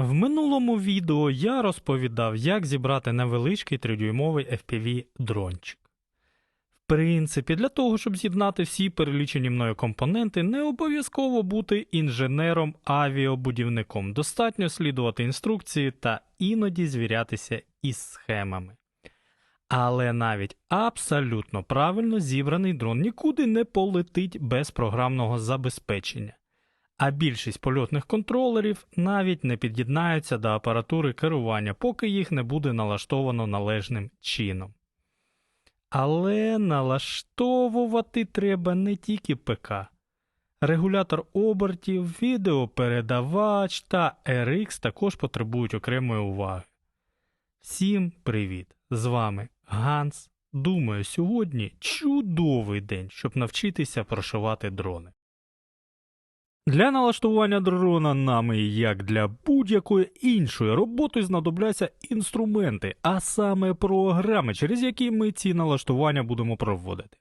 В минулому відео я розповідав, як зібрати невеличкий 3-дюймовий FPV дрончик. В принципі, для того, щоб з'єднати всі перелічені мною компоненти, не обов'язково бути інженером-авіабудівником. Достатньо слідувати інструкції та іноді звірятися із схемами. Але навіть абсолютно правильно зібраний дрон нікуди не полетить без програмного забезпечення. А більшість польотних контролерів навіть не під'єднаються до апаратури керування, поки їх не буде налаштовано належним чином. Але налаштовувати треба не тільки ПК. Регулятор обертів, відеопередавач та RX також потребують окремої уваги. Всім привіт! З вами Ганс. Думаю, сьогодні чудовий день, щоб навчитися прошивати дрони. Для налаштування дрона нами, як для будь-якої іншої роботи, знадобляться інструменти, а саме програми, через які ми ці налаштування будемо проводити.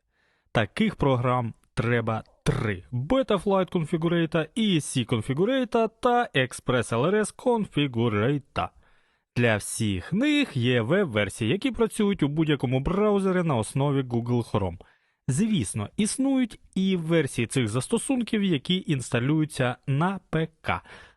Таких програм треба три: Betaflight Configurator, ESC Configurator та Express LRS Configurator. Для всіх них є веб-версії, які працюють у будь-якому браузері на основі Google Chrome. Звісно, існують і версії цих застосунків, які інсталюються на ПК,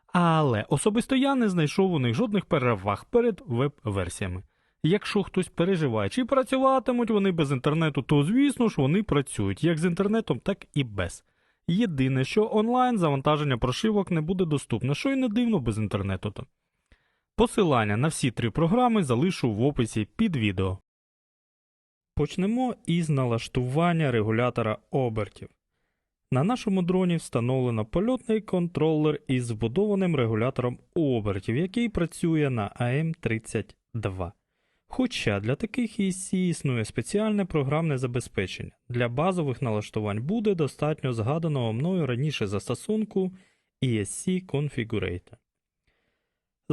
але особисто я не знайшов у них жодних переваг перед веб-версіями. Якщо хтось переживає, чи працюватимуть вони без інтернету, то звісно ж вони працюють як з інтернетом, так і без. Єдине, що онлайн завантаження прошивок не буде доступно, що й не дивно без інтернету. то. Посилання на всі три програми залишу в описі під відео. Почнемо із налаштування регулятора обертів. На нашому дроні встановлено польотний контролер із вбудованим регулятором обертів, який працює на АМ32. Хоча для таких ESC існує спеціальне програмне забезпечення. Для базових налаштувань буде достатньо згаданого мною раніше застосунку ESC Configurator.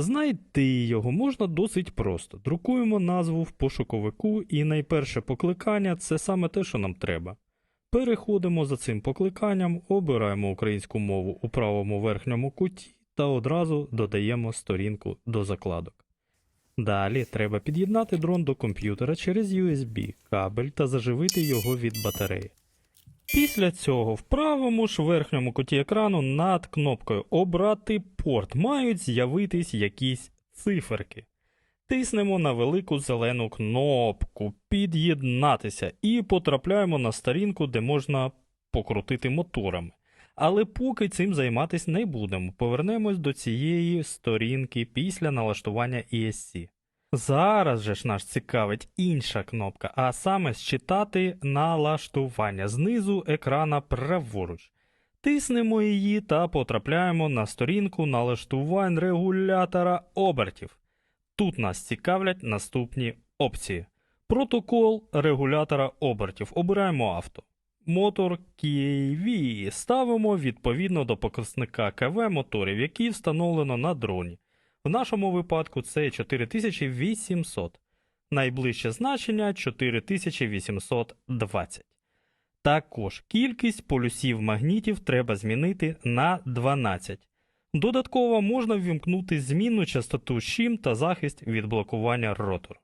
Знайти його можна досить просто. Друкуємо назву в пошуковику, і найперше покликання це саме те, що нам треба. Переходимо за цим покликанням, обираємо українську мову у правому верхньому куті та одразу додаємо сторінку до закладок. Далі треба під'єднати дрон до комп'ютера через USB кабель та заживити його від батареї. Після цього в правому ж верхньому куті екрану над кнопкою Обрати порт мають з'явитись якісь циферки. Тиснемо на велику зелену кнопку Під'єднатися і потрапляємо на сторінку, де можна покрутити моторами. Але поки цим займатися не будемо, повернемось до цієї сторінки після налаштування ESC. Зараз же ж нас цікавить інша кнопка, а саме считати налаштування знизу екрана праворуч. Тиснемо її та потрапляємо на сторінку налаштувань регулятора обертів. Тут нас цікавлять наступні опції. Протокол регулятора обертів. Обираємо авто. Мотор KV ставимо відповідно до показника КВ моторів, які встановлено на дроні. В нашому випадку це 4800. Найближче значення 4820. Також кількість полюсів магнітів треба змінити на 12. Додатково можна ввімкнути змінну частоту щим та захист від блокування ротору.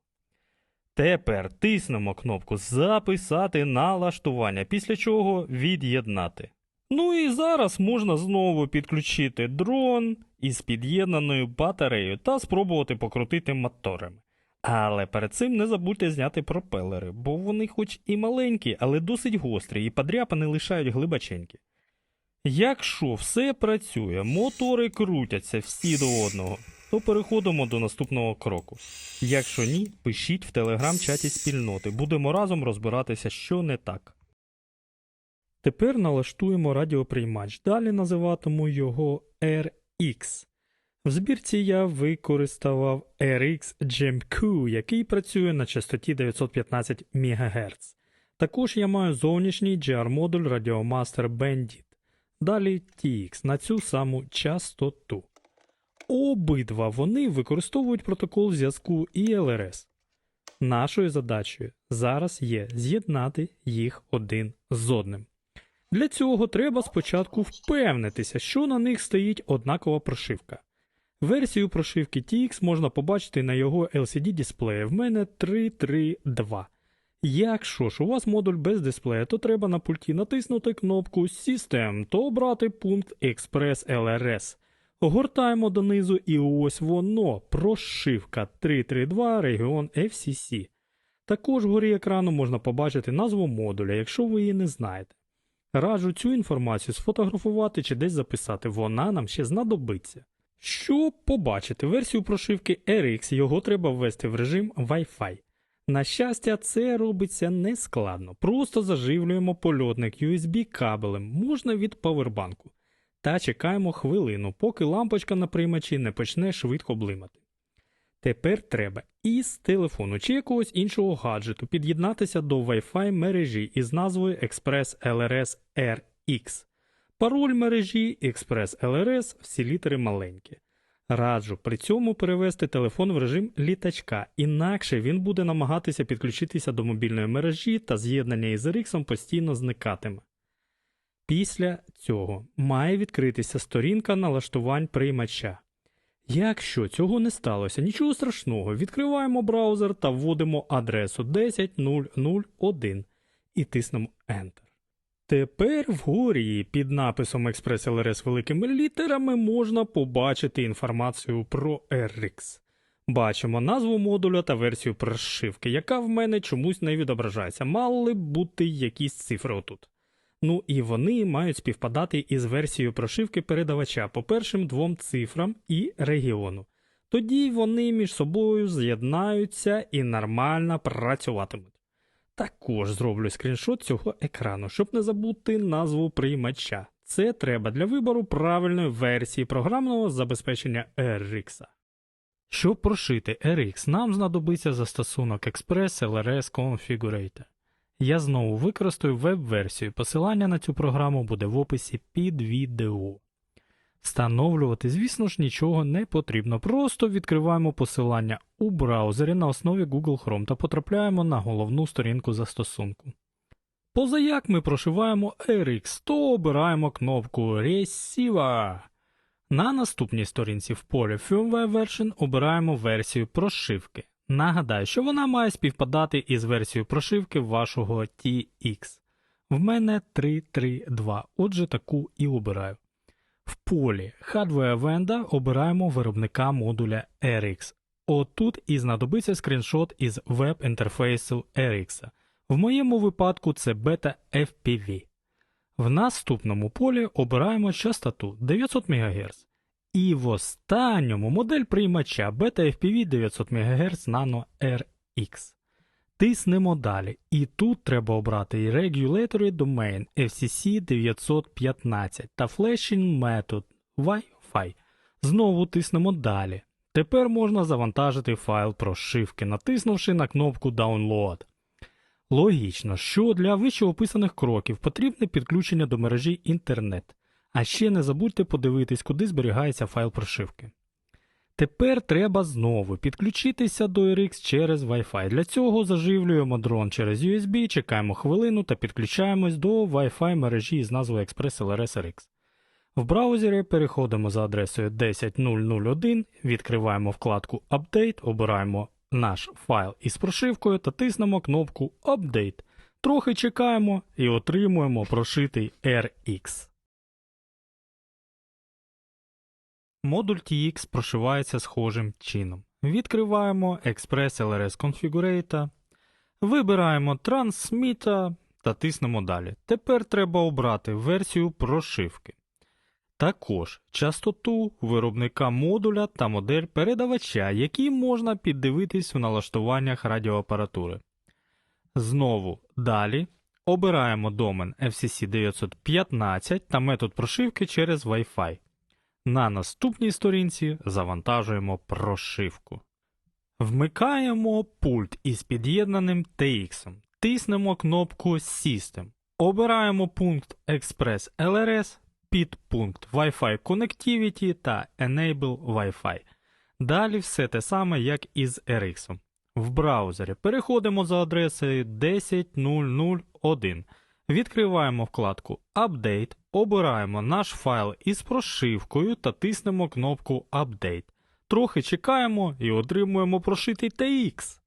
Тепер тиснемо кнопку Записати налаштування, після чого від'єднати. Ну і зараз можна знову підключити дрон із під'єднаною батареєю та спробувати покрутити моторами. Але перед цим не забудьте зняти пропелери, бо вони хоч і маленькі, але досить гострі і подряпини лишають глибаченькі. Якщо все працює, мотори крутяться всі до одного, то переходимо до наступного кроку. Якщо ні, пишіть в телеграм-чаті спільноти, будемо разом розбиратися, що не так. Тепер налаштуємо радіоприймач, далі називатиму його RX. В збірці я використав RX GEMQ, який працює на частоті 915 МГц. Також я маю зовнішній GR-модуль Radiomaster Bandit. Далі TX на цю саму частоту. Обидва вони використовують протокол зв'язку ILRS. Нашою задачею зараз є з'єднати їх один з одним. Для цього треба спочатку впевнитися, що на них стоїть однакова прошивка. Версію прошивки TX можна побачити на його LCD дисплеї. В мене 332. Якщо ж у вас модуль без дисплея, то треба на пульті натиснути кнопку System та обрати пункт Express LRS. Гортаємо донизу і ось воно, прошивка 332 регіон FCC. Також вгорі екрану можна побачити назву модуля, якщо ви її не знаєте. Раджу цю інформацію сфотографувати чи десь записати, вона нам ще знадобиться. Щоб побачити версію прошивки RX, його треба ввести в режим Wi-Fi. На щастя, це робиться нескладно. Просто заживлюємо польотник USB кабелем, можна від павербанку. Та чекаємо хвилину, поки лампочка на приймачі не почне швидко блимати. Тепер треба із телефону чи якогось іншого гаджету під'єднатися до Wi-Fi мережі із назвою Express LRS RX. Пароль мережі Express LRS всі літери маленькі. Раджу при цьому перевести телефон в режим літачка, інакше він буде намагатися підключитися до мобільної мережі та з'єднання із RX постійно зникатиме. Після цього має відкритися сторінка налаштувань приймача. Якщо цього не сталося, нічого страшного, відкриваємо браузер та вводимо адресу 10001 і тиснемо Enter. Тепер вгорі під написом Express LRS великими літерами можна побачити інформацію про RX. Бачимо назву модуля та версію прошивки, яка в мене чомусь не відображається. Мали б бути якісь цифри отут. Ну і вони мають співпадати із версією прошивки передавача по першим двом цифрам і регіону. Тоді вони між собою з'єднаються і нормально працюватимуть. Також зроблю скріншот цього екрану, щоб не забути назву приймача. Це треба для вибору правильної версії програмного забезпечення RX. Щоб прошити RX, нам знадобиться застосунок Express LRS Configurator. Я знову використаю веб-версію. Посилання на цю програму буде в описі під відео. Встановлювати, звісно ж, нічого не потрібно. Просто відкриваємо посилання у браузері на основі Google Chrome та потрапляємо на головну сторінку застосунку. Позаяк ми прошиваємо RX, то обираємо кнопку Receiver. На наступній сторінці в полі Firmware Version обираємо версію прошивки. Нагадаю, що вона має співпадати із версією прошивки вашого TX. В мене 332, отже таку і обираю. В полі Hardware Vendor обираємо виробника модуля RX. Отут і знадобиться скріншот із веб-інтерфейсу RX. В моєму випадку це Beta FPV. В наступному полі обираємо частоту 900 МГц. І в останньому модель приймача Beta FPV 900 МГц Nano RX. Тиснемо далі. І тут треба обрати і Regulatory Domain FCC 915 та Flashing Method Wi-Fi. Знову тиснемо далі. Тепер можна завантажити файл прошивки, натиснувши на кнопку Download. Логічно, що для вище описаних кроків потрібне підключення до мережі інтернет. А ще не забудьте подивитись, куди зберігається файл прошивки. Тепер треба знову підключитися до RX через Wi-Fi. Для цього заживлюємо дрон через USB, чекаємо хвилину та підключаємось до Wi-Fi мережі з назвою Express LRS RX. В браузері переходимо за адресою 10001, відкриваємо вкладку Update, обираємо наш файл із прошивкою та тиснемо кнопку Update. Трохи чекаємо і отримуємо прошитий RX. Модуль TX прошивається схожим чином. Відкриваємо Express LRS Configurator, вибираємо Transmita та тиснемо далі. Тепер треба обрати версію прошивки. Також частоту виробника модуля та модель передавача, які можна піддивитись в налаштуваннях радіоапаратури. Знову далі обираємо домен FCC 915 та метод прошивки через Wi-Fi. На наступній сторінці завантажуємо прошивку. Вмикаємо пульт із під'єднаним TX. Тиснемо кнопку System. Обираємо пункт Express LRS, підпункт Wi-Fi Connectivity та Enable Wi-Fi. Далі все те саме, як і з RX. В браузері переходимо за адресою 10001. Відкриваємо вкладку Update, обираємо наш файл із прошивкою та тиснемо кнопку Update. Трохи чекаємо і отримуємо прошитий TX.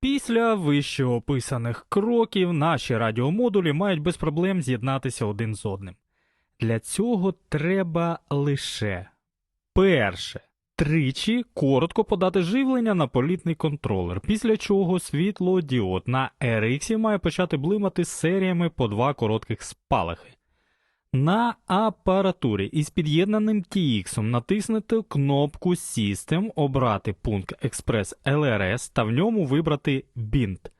Після вище описаних кроків наші радіомодулі мають без проблем з'єднатися один з одним. Для цього треба лише перше тричі коротко подати живлення на політний контролер, після чого світлодіод на RX має почати блимати серіями по два коротких спалахи. На апаратурі із під'єднаним TX натиснути кнопку System, обрати пункт Express LRS та в ньому вибрати Bint.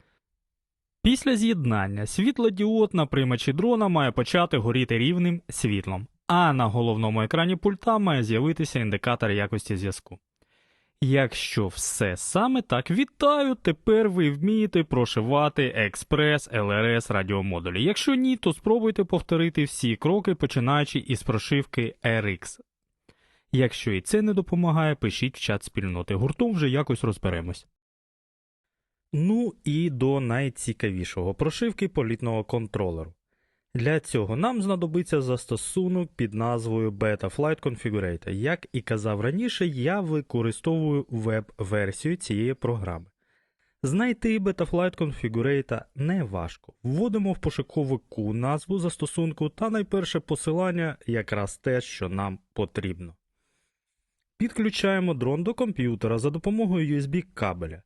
Після з'єднання світлодіод на приймачі дрона має почати горіти рівним світлом, а на головному екрані пульта має з'явитися індикатор якості зв'язку. Якщо все саме так, вітаю, тепер ви вмієте прошивати експрес LRS радіомодулі. Якщо ні, то спробуйте повторити всі кроки, починаючи із прошивки RX. Якщо і це не допомагає, пишіть в чат спільноти. Гуртом вже якось розберемось. Ну і до найцікавішого прошивки політного контролеру. Для цього нам знадобиться застосунок під назвою Betaflight Configurator. Як і казав раніше, я використовую веб-версію цієї програми. Знайти Betaflight Configurator не важко. Вводимо в пошуковику назву застосунку та найперше посилання якраз те, що нам потрібно. Підключаємо дрон до комп'ютера за допомогою USB кабеля.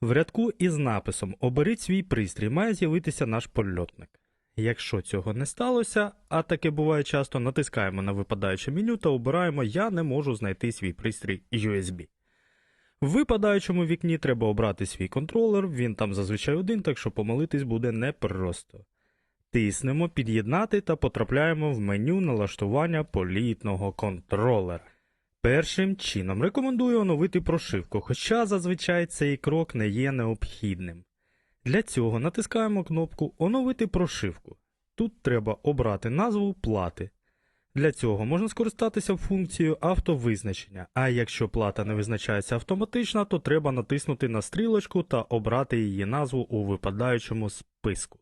В рядку із написом Оберіть свій пристрій має з'явитися наш польотник. Якщо цього не сталося, а таке буває часто, натискаємо на випадаюче меню та обираємо Я не можу знайти свій пристрій USB. В випадаючому вікні треба обрати свій контролер, він там зазвичай один, так що помилитись буде непросто. Тиснемо Під'єднати та потрапляємо в меню налаштування політного контролера. Першим чином рекомендую оновити прошивку, хоча зазвичай цей крок не є необхідним. Для цього натискаємо кнопку Оновити прошивку. Тут треба обрати назву плати. Для цього можна скористатися функцією автовизначення, а якщо плата не визначається автоматично, то треба натиснути на стрілочку та обрати її назву у випадаючому списку.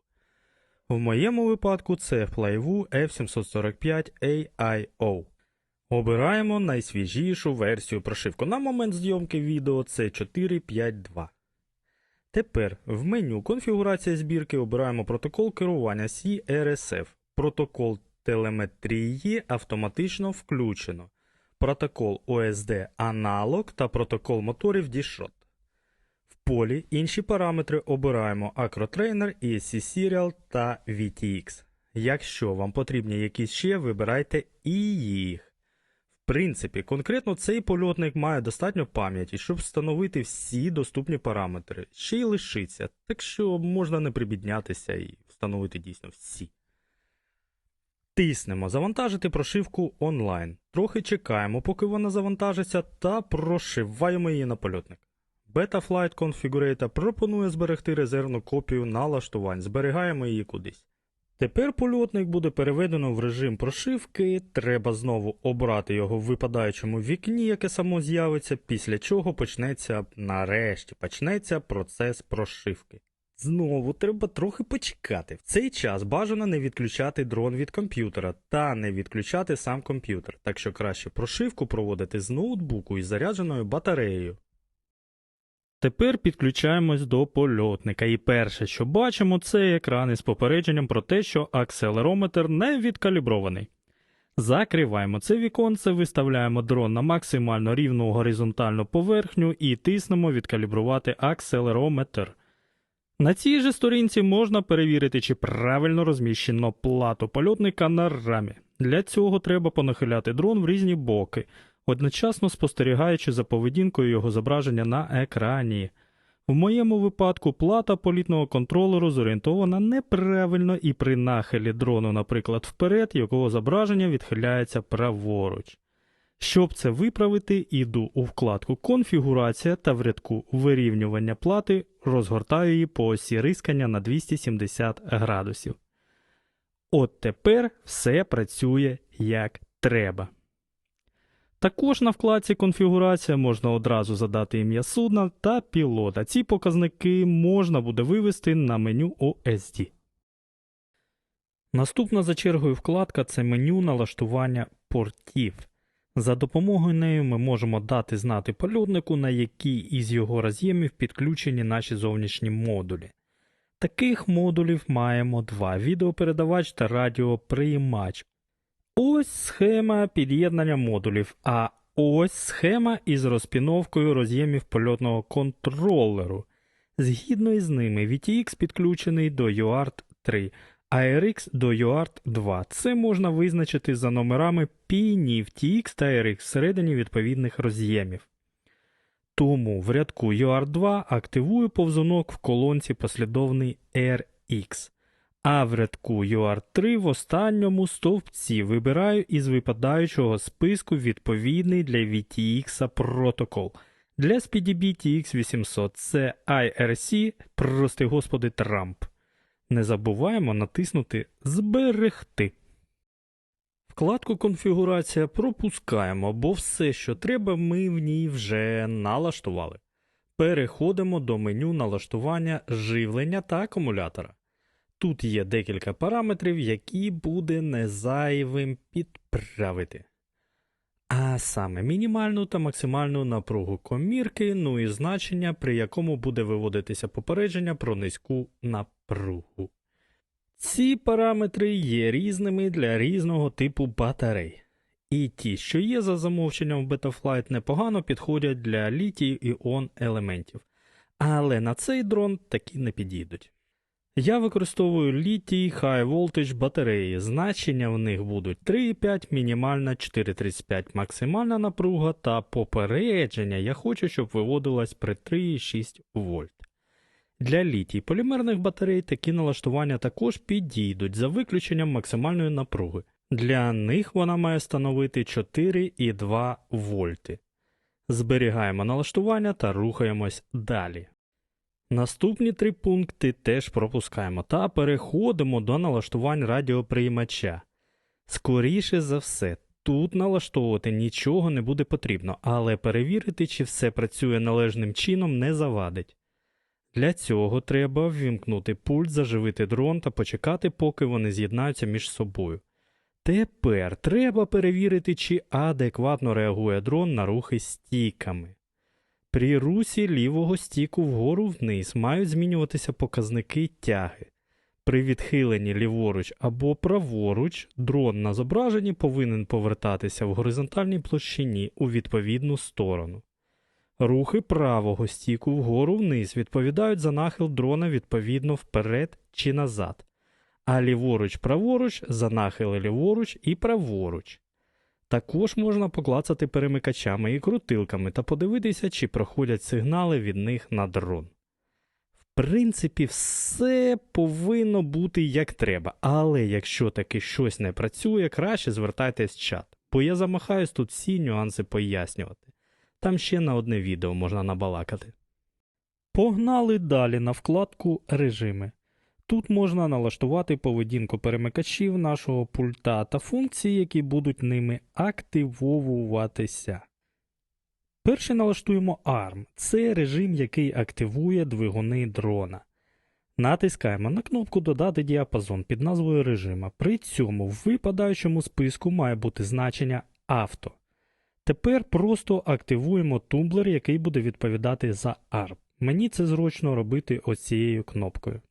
В моєму випадку це Flywoo F745 AIO. Обираємо найсвіжішу версію прошивку. На момент зйомки відео це 452. Тепер в меню Конфігурація збірки обираємо протокол керування CRSF. Протокол телеметрії автоматично включено. Протокол OSD аналог та протокол моторів DShot. В полі інші параметри обираємо AcroTrainer, ESC Serial та VTX. Якщо вам потрібні якісь ще, вибирайте і їх. Принципі, конкретно цей польотник має достатньо пам'яті, щоб встановити всі доступні параметри, ще й лишиться, так що можна не прибіднятися і встановити дійсно всі. Тиснемо Завантажити прошивку онлайн. Трохи чекаємо, поки вона завантажиться, та прошиваємо її на польотник. Betaflight Configurator пропонує зберегти резервну копію налаштувань, зберігаємо її кудись. Тепер польотник буде переведено в режим прошивки, треба знову обрати його в випадаючому вікні, яке само з'явиться, після чого почнеться, нарешті, почнеться процес прошивки. Знову треба трохи почекати. В цей час бажано не відключати дрон від комп'ютера та не відключати сам комп'ютер, так що краще прошивку проводити з ноутбуку із зарядженою батареєю. Тепер підключаємось до польотника, і перше, що бачимо, це екран із попередженням про те, що акселерометр не відкалібрований. Закриваємо це віконце, виставляємо дрон на максимально рівну горизонтальну поверхню і тиснемо відкалібрувати акселерометр. На цій же сторінці можна перевірити, чи правильно розміщено плату польотника на рамі. Для цього треба понахиляти дрон в різні боки, одночасно спостерігаючи за поведінкою його зображення на екрані. В моєму випадку плата політного контролеру зорієнтована неправильно і при нахилі дрону, наприклад, вперед, якого зображення відхиляється праворуч. Щоб це виправити, іду у вкладку Конфігурація та в рядку вирівнювання плати розгортаю її по осі рискання на 270 градусів. От тепер все працює як треба. Також на вкладці Конфігурація можна одразу задати ім'я судна та пілота. Ці показники можна буде вивести на меню OSD. Наступна за чергою вкладка це меню налаштування портів. За допомогою нею ми можемо дати знати польотнику, на який із його роз'ємів підключені наші зовнішні модулі. Таких модулів маємо два відеопередавач та радіоприймач. Ось схема під'єднання модулів, а ось схема із розпіновкою роз'ємів польотного контролеру. Згідно із ними, VTX підключений до UART 3, а RX до UART 2. Це можна визначити за номерами пінів TX та RX всередині відповідних роз'ємів. Тому в рядку UART 2 активую повзунок в колонці послідовний RX, а в рядку UART 3 в останньому стовпці вибираю із випадаючого списку відповідний для VTX протокол. Для SPDB TX 800 це IRC, прости господи, Трамп. Не забуваємо натиснути Зберегти. Вкладку Конфігурація пропускаємо, бо все, що треба, ми в ній вже налаштували. Переходимо до меню налаштування живлення та акумулятора. Тут є декілька параметрів, які буде незайвим підправити. А саме мінімальну та максимальну напругу комірки, ну і значення, при якому буде виводитися попередження про низьку напругу. Ці параметри є різними для різного типу батарей. І ті, що є за замовченням в Betaflight, непогано підходять для літій іон елементів. Але на цей дрон такі не підійдуть. Я використовую літій High Voltage батареї. Значення в них будуть 3,5 мінімальна, 4,35 максимальна напруга та попередження я хочу, щоб виводилось при 3,6 вольт. Для літій полімерних батарей такі налаштування також підійдуть за виключенням максимальної напруги. Для них вона має становити 4,2 вольти. Зберігаємо налаштування та рухаємось далі. Наступні три пункти теж пропускаємо та переходимо до налаштувань радіоприймача. Скоріше за все, тут налаштовувати нічого не буде потрібно, але перевірити, чи все працює належним чином, не завадить. Для цього треба ввімкнути пульт, заживити дрон та почекати, поки вони з'єднаються між собою. Тепер треба перевірити, чи адекватно реагує дрон на рухи стійками. При русі лівого стіку вгору вниз мають змінюватися показники тяги. При відхиленні ліворуч або праворуч дрон на зображенні повинен повертатися в горизонтальній площині у відповідну сторону. Рухи правого стіку вгору вниз відповідають за нахил дрона відповідно вперед чи назад, а ліворуч-праворуч за нахили ліворуч і праворуч. Також можна поклацати перемикачами і крутилками та подивитися, чи проходять сигнали від них на дрон. В принципі, все повинно бути як треба, але якщо таки щось не працює, краще звертайтесь в чат, бо я замахаюсь тут всі нюанси пояснювати. Там ще на одне відео можна набалакати. Погнали далі на вкладку Режими. Тут можна налаштувати поведінку перемикачів нашого пульта та функції, які будуть ними активовуватися. Перший налаштуємо ARM. Це режим, який активує двигуни дрона. Натискаємо на кнопку Додати діапазон під назвою режима. При цьому в випадаючому списку має бути значення авто. Тепер просто активуємо тумблер, який буде відповідати за ARM. Мені це зручно робити оцією кнопкою.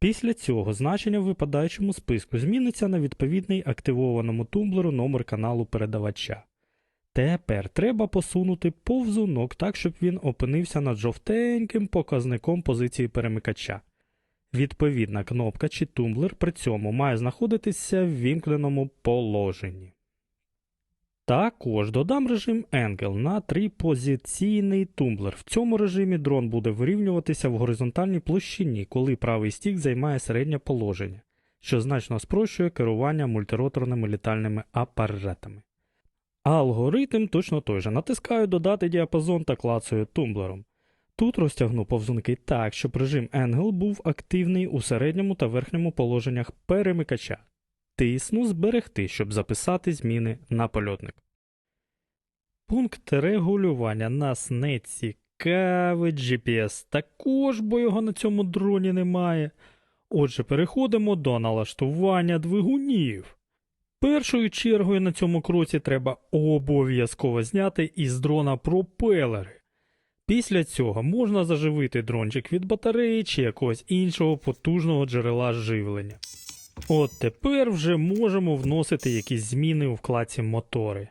Після цього значення в випадаючому списку зміниться на відповідний активованому тумблеру номер каналу передавача. Тепер треба посунути повзунок так, щоб він опинився над жовтеньким показником позиції перемикача. Відповідна кнопка чи тумблер при цьому має знаходитися в вімкненому положенні. Також додам режим Angle на трипозиційний тумблер. В цьому режимі дрон буде вирівнюватися в горизонтальній площині, коли правий стік займає середнє положення, що значно спрощує керування мультироторними літальними апаратами. Алгоритм точно той же. Натискаю додати діапазон та клацаю тумблером. Тут розтягну повзунки так, щоб режим Angle був активний у середньому та верхньому положеннях перемикача. Тисну зберегти, щоб записати зміни на польотник. Пункт регулювання нас не цікавить. GPS також, бо його на цьому дроні немає. Отже, переходимо до налаштування двигунів. Першою чергою на цьому кроці треба обов'язково зняти із дрона пропелери. Після цього можна заживити дрончик від батареї чи якогось іншого потужного джерела живлення. От тепер вже можемо вносити якісь зміни у вкладці мотори.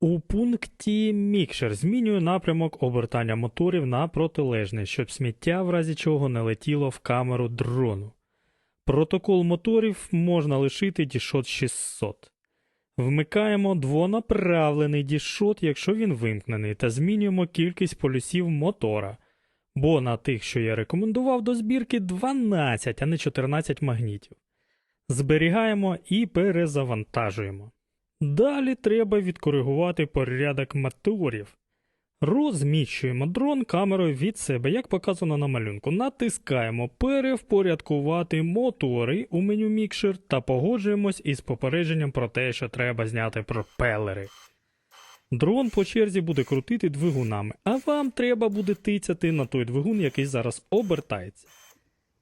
У пункті Мікшер змінюю напрямок обертання моторів на протилежний, щоб сміття в разі чого не летіло в камеру дрону. Протокол моторів можна лишити дішот 600. Вмикаємо двонаправлений дішот, якщо він вимкнений, та змінюємо кількість полюсів мотора. Бо на тих, що я рекомендував до збірки, 12, а не 14 магнітів. Зберігаємо і перезавантажуємо. Далі треба відкоригувати порядок моторів. Розміщуємо дрон камерою від себе, як показано на малюнку. Натискаємо перевпорядкувати мотори у меню Мікшер та погоджуємось із попередженням про те, що треба зняти пропелери. Дрон по черзі буде крутити двигунами, а вам треба буде тицяти на той двигун, який зараз обертається.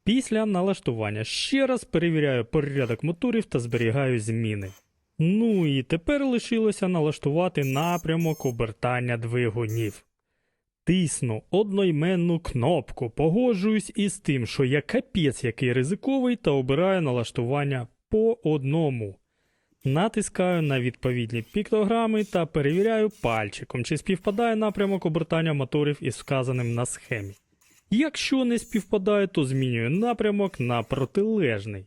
Після налаштування ще раз перевіряю порядок моторів та зберігаю зміни. Ну і тепер лишилося налаштувати напрямок обертання двигунів. Тисну одноіменну кнопку, погоджуюсь із тим, що я капець який ризиковий та обираю налаштування по одному. Натискаю на відповідні піктограми та перевіряю пальчиком, чи співпадає напрямок обертання моторів із вказаним на схемі. Якщо не співпадає, то змінюю напрямок на протилежний.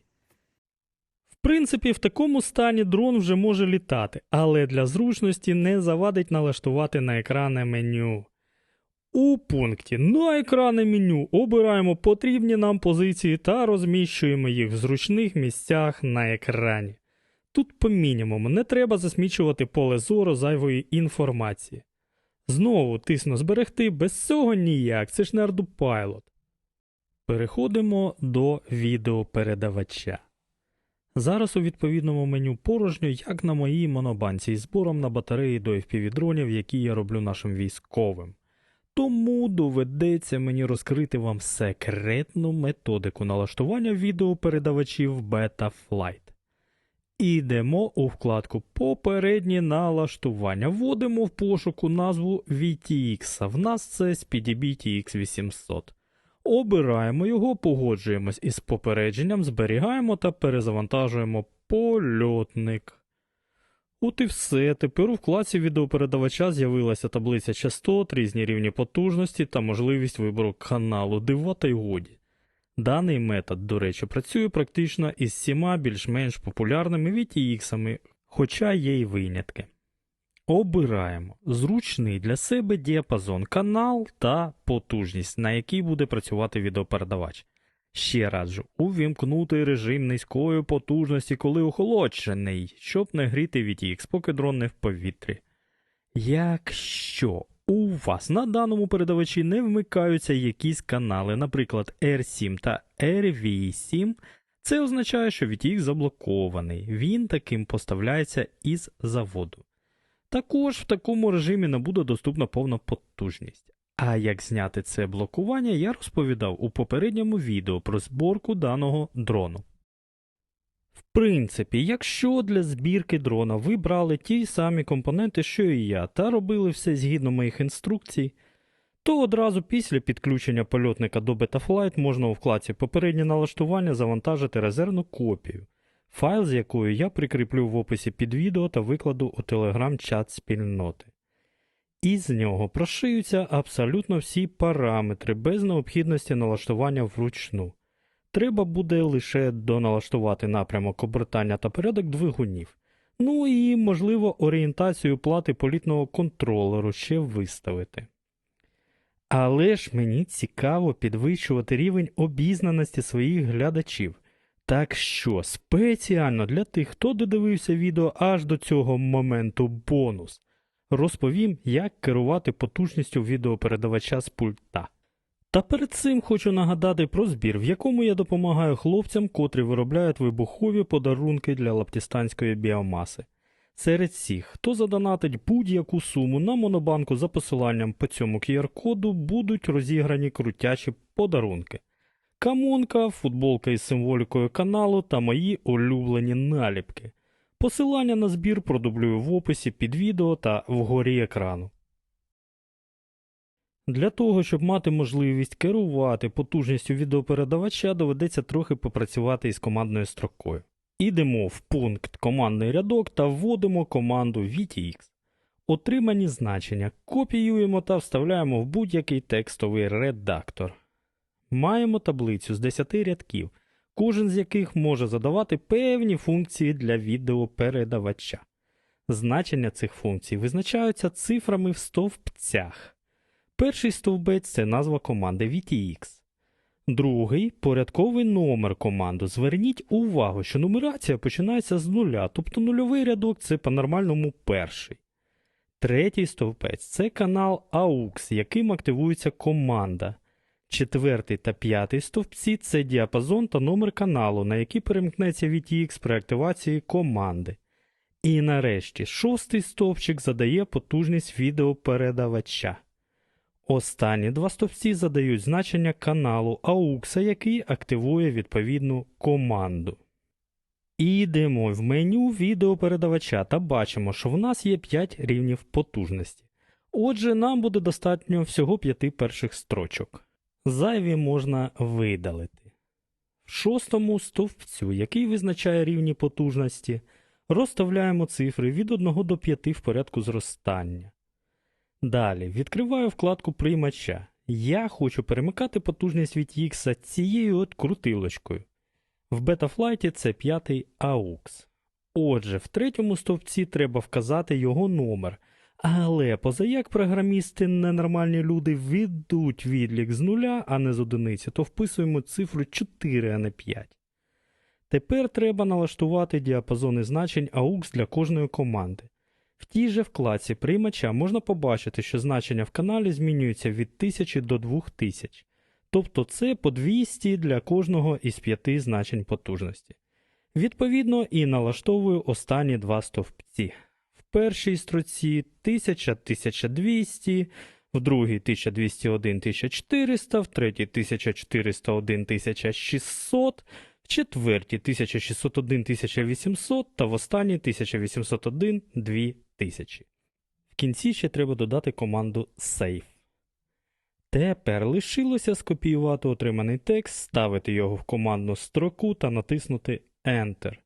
В принципі, в такому стані дрон вже може літати, але для зручності не завадить налаштувати на екранне меню. У пункті на екранне меню обираємо потрібні нам позиції та розміщуємо їх в зручних місцях на екрані. Тут по мінімуму не треба засмічувати поле зору зайвої інформації. Знову тисну зберегти, без цього ніяк, це ж не Ardupilot. Переходимо до відеопередавача. Зараз у відповідному меню порожньо, як на моїй монобанці із збором на батареї до FPV-дронів, які я роблю нашим військовим. Тому доведеться мені розкрити вам секретну методику налаштування відеопередавачів Betaflight. Ідемо у вкладку Попередні налаштування. Вводимо в пошуку назву VTX. В нас це SPDB TX 800. Обираємо його, погоджуємось із попередженням, зберігаємо та перезавантажуємо польотник. От і все. Тепер у вкладці відеопередавача з'явилася таблиця частот, різні рівні потужності та можливість вибору каналу. Дива та й годі. Даний метод, до речі, працює практично із всіма більш-менш популярними VTX, хоча є й винятки. Обираємо зручний для себе діапазон, канал та потужність, на якій буде працювати відеопередавач. Ще раджу увімкнути режим низької потужності, коли охолоджений, щоб не гріти VTX, поки дрон не в повітрі. Якщо у вас на даному передавачі не вмикаються якісь канали, наприклад, R7 та R8, це означає, що VTX заблокований. Він таким поставляється із заводу. Також в такому режимі не буде доступна повна потужність. А як зняти це блокування, я розповідав у попередньому відео про зборку даного дрону. Принципі, якщо для збірки дрона ви брали ті самі компоненти, що і я, та робили все згідно моїх інструкцій, то одразу після підключення польотника до Betaflight можна у вкладці попереднє налаштування завантажити резервну копію, файл з якою я прикріплю в описі під відео та викладу у телеграм-чат спільноти. Із нього прошиються абсолютно всі параметри без необхідності налаштування вручну. Треба буде лише доналаштувати напрямок обертання та порядок двигунів. Ну і, можливо, орієнтацію плати політного контролеру ще виставити. Але ж мені цікаво підвищувати рівень обізнаності своїх глядачів. Так що спеціально для тих, хто додивився відео аж до цього моменту бонус, розповім, як керувати потужністю відеопередавача з пульта. Та перед цим хочу нагадати про збір, в якому я допомагаю хлопцям, котрі виробляють вибухові подарунки для лаптістанської біомаси. Серед всіх, хто задонатить будь-яку суму на монобанку за посиланням по цьому QR-коду, будуть розіграні крутячі подарунки. камонка, футболка із символікою каналу та мої улюблені наліпки. Посилання на збір продублюю в описі під відео та вгорі екрану. Для того, щоб мати можливість керувати потужністю відеопередавача, доведеться трохи попрацювати із командною строкою. Ідемо в пункт командний рядок та вводимо команду VTX. Отримані значення копіюємо та вставляємо в будь-який текстовий редактор. Маємо таблицю з 10 рядків, кожен з яких може задавати певні функції для відеопередавача. Значення цих функцій визначаються цифрами в стовпцях. Перший стовбець це назва команди VTX. Другий порядковий номер команди. Зверніть увагу, що нумерація починається з нуля, тобто нульовий рядок це по-нормальному перший. Третій стовпець це канал AUX, яким активується команда. Четвертий та п'ятий стовпці це діапазон та номер каналу, на який перемкнеться VTX при активації команди. І нарешті шостий стовпчик задає потужність відеопередавача. Останні два стовпці задають значення каналу AUX, який активує відповідну команду. Ідемо в меню відеопередавача та бачимо, що в нас є 5 рівнів потужності. Отже, нам буде достатньо всього 5 перших строчок. Зайві можна видалити. В шостому стовпцю, який визначає рівні потужності, розставляємо цифри від 1 до 5 в порядку зростання. Далі відкриваю вкладку приймача. Я хочу перемикати потужність від X цією от крутилочкою. В бетафлайті це п'ятий AUX. Отже, в третьому стовпці треба вказати його номер. Але позаяк програмісти ненормальні люди ведуть відлік з нуля, а не з одиниці, то вписуємо цифру 4, а не 5. Тепер треба налаштувати діапазони значень AUX для кожної команди. Тій же вкладці приймача можна побачити, що значення в каналі змінюються від 1000 до 2000. Тобто це по 200 для кожного із п'яти значень потужності. Відповідно, і налаштовую останні два стовпці. В першій строці 1000-1200, в другій 1201-1400, в третій 1401-1600, в четвертій 1601-1800 та в останній 1801-2000. В кінці ще треба додати команду Save. Тепер лишилося скопіювати отриманий текст, ставити його в командну строку та натиснути Enter.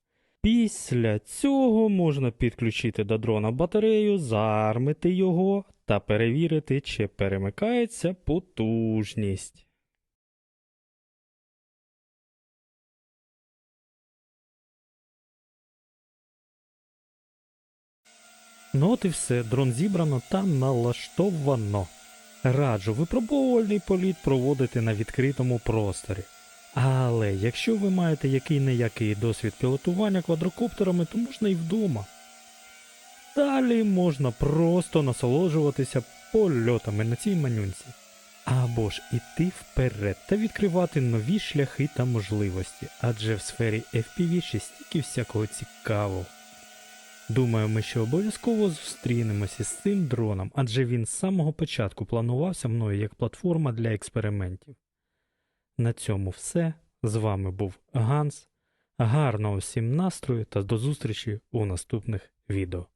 Після цього можна підключити до дрона батарею, заармити його та перевірити, чи перемикається потужність. Ну от і все, дрон зібрано та налаштовано. Раджу випробовувальний політ проводити на відкритому просторі. Але якщо ви маєте який-не-який досвід пілотування квадрокоптерами, то можна і вдома. Далі можна просто насолоджуватися польотами на цій манюнці. Або ж іти вперед та відкривати нові шляхи та можливості, адже в сфері FPV ще стільки всякого цікавого. Думаю, ми ще обов'язково зустрінемося з цим дроном, адже він з самого початку планувався мною як платформа для експериментів. На цьому все. З вами був Ганс. Гарного всім настрою та до зустрічі у наступних відео.